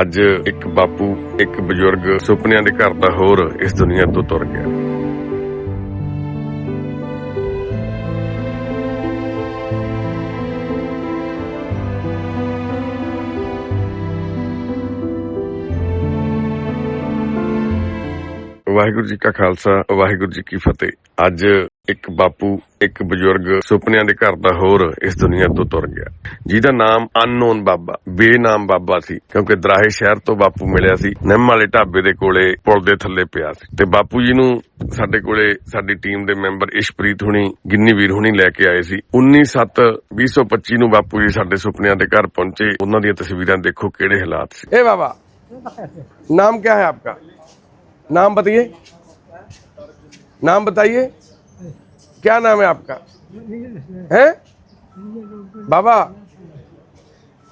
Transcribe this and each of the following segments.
ਅੱਜ ਇੱਕ ਬਾਪੂ, ਇੱਕ ਬਜ਼ੁਰਗ ਸੁਪਨਿਆਂ ਦੇ ਘਰ ਦਾ ਹੋਰ ਇਸ ਦੁਨੀਆ ਤੋਂ ਤੁਰ ਗਿਆ। ਵਾਹਿਗੁਰੂ ਜੀ ਕਾ ਖਾਲਸਾ, ਵਾਹਿਗੁਰੂ ਜੀ ਕੀ ਫਤਿਹ। ਅੱਜ ਇੱਕ ਬਾਪੂ, ਇੱਕ ਬਜ਼ੁਰਗ ਸੁਪਨਿਆਂ ਦੇ ਘਰ ਦਾ ਹੋਰ ਇਸ ਦੁਨੀਆ ਤੋਂ ਤੁਰ ਗਿਆ। ਜਿਹਦਾ ਨਾਮ ਅਨਨੋਨ ਬਾਬਾ, ਬੇਨਾਮ ਬਾਬਾ ਸੀ, ਕਿਉਂਕਿ ਦਰਾਹੇ ਸ਼ਹਿਰ ਤੋਂ ਬਾਪੂ ਮਿਲਿਆ ਸੀ, ਨਿੰਮ ਵਾਲੇ ਢਾਬੇ ਦੇ ਕੋਲੇ ਪੁਲ ਦੇ ਥੱਲੇ ਪਿਆ ਸੀ। ਤੇ ਬਾਪੂ ਜੀ ਨੂੰ ਸਾਡੇ ਕੋਲੇ ਸਾਡੀ ਟੀਮ ਦੇ ਮੈਂਬਰ ਇਸ਼ਪ੍ਰੀਤ ਹੁਣੀ, ਗਿੰਨੀ ਵੀਰ ਹੁਣੀ ਲੈ ਕੇ ਆਏ ਸੀ। 19/7/2025 ਨੂੰ ਬਾਪੂ ਜੀ ਸਾਡੇ ਸੁਪਨਿਆਂ ਦੇ ਘਰ ਪਹੁੰਚੇ। ਉਹਨਾਂ ਦੀਆਂ ਤਸਵੀਰਾਂ ਦੇਖੋ ਕਿਹੜੇ ਹਾਲਾਤ ਸੀ। ਏ ਬਾਬਾ, ਨਾਮ ਕੀ ਹੈ ਆਪਕਾ? ਨਾਮ ਬਤਾਈਏ। ਨਾਮ ਬਤਾਈਏ। क्या नाम है आपका है ਬਾਬਾ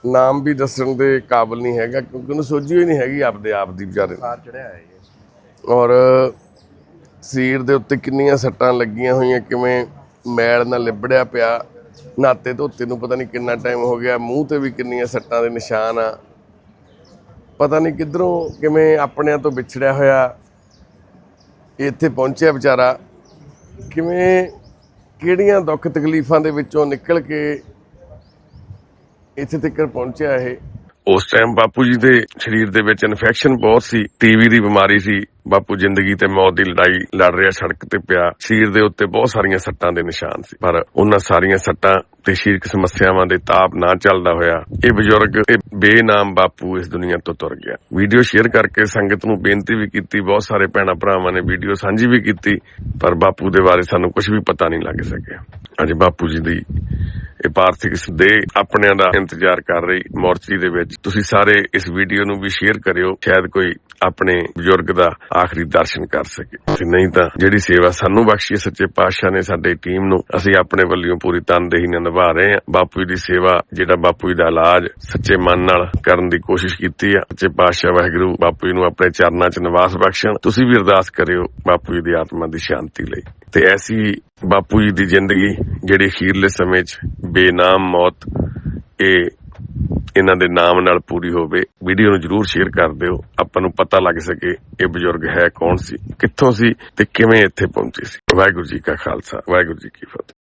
ਨਾਮ ਵੀ ਦੱਸਣ ਦੇ ਕਾਬਿਲ ਨਹੀਂ ਹੈਗਾ ਕਿਉਂਕਿ ਉਹਨੂੰ ਸੋਝੀ ਹੋਈ ਨਹੀਂ ਹੈਗੀ ਆਪਦੇ ਆਪ ਦੀ ਵਿਚਾਰੇ ਨੂੰ। ਔਰ ਸਰੀਰ ਦੇ ਉੱਤੇ ਕਿੰਨੀਆਂ ਸੱਟਾਂ ਲੱਗੀਆਂ ਹੋਈਆਂ ਕਿਵੇਂ ਮੈਲ ਨਾਲ ਲਿਬੜਿਆ ਪਿਆ ਨਾਤੇ ਧੋਤੇ ਨੂੰ ਪਤਾ ਨਹੀਂ ਕਿੰਨਾ ਟਾਈਮ ਹੋ ਗਿਆ ਮੂੰਹ ਤੇ ਵੀ ਕਿੰਨੀਆਂ ਸੱਟਾਂ ਦੇ ਨਿਸ਼ਾਨ ਆ ਪਤਾ ਨਹੀਂ ਕਿੱਧਰੋਂ ਕਿਵੇਂ ਆਪਣਿਆਂ ਤੋਂ ਵਿਛੜਿਆ ਹੋਇਆ ਇੱਥੇ ਪਹੁੰਚਿਆ ਵਿਚਾਰਾ ਕਿਵੇਂ ਕਿਹੜੀਆਂ ਦੁੱਖ ਤਕਲੀਫਾਂ ਦੇ ਵਿੱਚੋਂ ਨਿਕਲ ਕੇ ਇੱਥੇ ਤੱਕ ਪਹੁੰਚਿਆ ਇਹ? ਉਸ ਟਾਈਮ ਬਾਪੂ ਜੀ ਦੇ ਸਰੀਰ ਦੇ ਵਿੱਚ ਇਨਫੈਕਸ਼ਨ ਬਹੁਤ ਸੀ ਟੀਵੀ ਦੀ ਬਿਮਾਰੀ ਸੀ ਬਾਪੂ ਜ਼ਿੰਦਗੀ ਤੇ ਮੌਤ ਦੀ ਲੜਾਈ ਲੜ ਰਿਹਾ ਸੜਕ ਤੇ ਪਿਆ ਸਰੀਰ ਦੇ ਉੱਤੇ ਬਹੁਤ ਸਾਰੀਆਂ ਸੱਟਾਂ ਦੇ ਨਿਸ਼ਾਨ ਸੀ। ਪਰ ਉਹਨਾਂ ਸਾਰੀਆਂ ਸੱਟਾਂ ਤੇ ਸਰੀਰਕ ਸਮੱਸਿਆਵਾਂ ਦੇ ਤਾਪ ਨਾ ਚੱਲਦਾ ਹੋਇਆ, ਇਹ ਬਜ਼ੁਰਗ, ਇਹ ਬੇਨਾਮ ਬਾਪੂ ਇਸ ਦੁਨੀਆ ਤੋਂ ਤੁਰ ਗਿਆ। ਵੀਡੀਓ ਸ਼ੇਅਰ ਕਰਕੇ ਸੰਗਤ ਨੂੰ ਬੇਨਤੀ ਵੀ ਕੀਤੀ, ਬਹੁਤ ਸਾਰੇ ਭੈਣਾਂ ਭਰਾਵਾਂ ਨੇ ਵੀਡੀਓ ਸਾਂਝੀ ਵੀ ਕੀਤੀ, ਪਰ ਬਾਪੂ ਦੇ ਬਾਰੇ ਸਾਨੂੰ ਕੁਝ ਵੀ ਪਤਾ ਨਹੀਂ ਲੱਗ ਸਕਿਆ। ਅੱਜ ਬਾਪੂ ਜੀ ਦੀ ਇਹ ਪਾਰਥਿਕ ਦੇਹ ਆਪਣਿਆਂ ਦਾ ਇੰਤਜ਼ਾਰ ਕਰ ਰਹੀ ਮੋਰਚੀ ਦੇ ਵਿੱਚ। ਤੁਸੀਂ ਸਾਰੇ ਇਸ ਵੀਡੀਓ ਨੂੰ ਵੀ ਸ਼ੇਅਰ ਕਰਿਓ, ਸ਼ਾਇਦ ਕੋਈ ਆਪਣੇ ਬਜ਼ੁਰਗ ਦਾ ਆਖਰੀ ਦਰਸ਼ਨ ਕਰ ਸਕੇ। ਤੇ ਨਹੀਂ ਤਾਂ ਜਿਹੜੀ ਸੇਵਾ ਸਾਨੂੰ ਬਖਸ਼ੀ ਹੈ, ਸੱਚੇ ਪਾਤਸ਼ਾਹ ਨੇ ਸਾਡੀ ਟੀਮ ਨੂੰ, ਅਸੀਂ ਆਪਣੇ ਵੱਲੋਂ ਪੂਰੀ ਤਨਦੇਹੀ ਨਾਲ ਨਿਭਾ ਰਹੇ ਹਾਂ। ਬਾਪੂ ਜੀ ਦੀ ਸੇਵਾ, ਜਿਹੜਾ ਬਾਪੂ ਜੀ ਦਾ ਇਲਾਜ ਸੱਚੇ ਮਨ ਨਾਲ ਕਰਨ ਦੀ ਕੋਸ਼ਿਸ਼ ਕੀਤੀ ਹੈ, ਸੱਚੇ ਪਾਤਸ਼ਾਹ ਵਾਹਿਗੁਰੂ ਬਾਪੂ ਜੀ ਨੂੰ ਆਪਣੇ ਚਰਨਾਂ 'ਚ ਨਿਵਾਸ ਬਖਸ਼ਣ। ਤੁਸੀਂ ਵੀ ਅਰਦਾਸ ਕਰਿਓ ਬਾਪੂ ਜੀ ਦੀ ਆਤਮਾ ਦੀ ਸ਼ਾਂਤੀ ਲਈ। ਤੇ ਐਸੀ ਬਾਪੂ ਜੀ ਦੀ ਜ਼ਿੰਦਗੀ, ਜਿਹੜੀ ਅਖੀਰਲੇ ਸਮੇਂ 'ਚ ਬੇਨਾਮ ਮੌਤ, ਇਹ ਇਹਨਾਂ ਦੇ ਨਾਮ ਨਾਲ ਪੂਰੀ ਹੋਵੇ, ਵੀਡੀਓ ਨੂੰ ਜਰੂਰ ਸ਼ੇਅਰ ਕਰ ਦਿਓ। ਆਪਾਂ ਨੂੰ ਪਤਾ ਲੱਗ ਸਕੇ ਇਹ ਬਜ਼ੁਰਗ ਹੈ ਕੌਣ ਸੀ, ਕਿੱਥੋਂ ਸੀ ਤੇ ਕਿਵੇਂ ਇੱਥੇ ਪਹੁੰਚੇ ਸੀ। ਵਾਹਿਗੁਰੂ ਜੀ ਕਾ ਖਾਲਸਾ, ਵਾਹਿਗੁਰੂ ਜੀ ਕੀ ਫਤਿਹ।